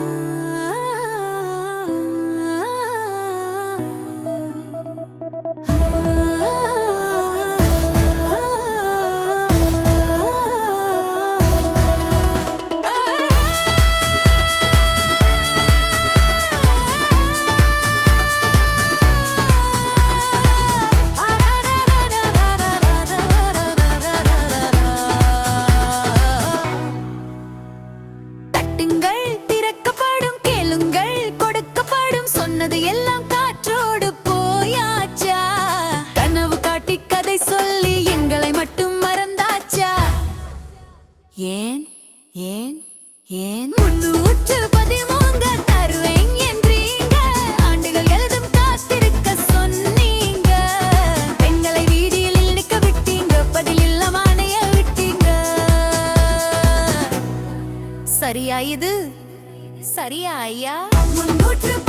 love. ஏன் ஏன் ஏன்? முன்னூற்று பதிமூன்று தருவேன் என்றீங்க. ஆண்டுகள் எழுதும் காத்திருக்க சொன்னீங்க. பெண்களை வீதியில் நிற்க விட்டீங்க பதில் இல்லாமனைய விட்டீங்க. சரியா இது? சரியா ஐயா? முன்னூற்று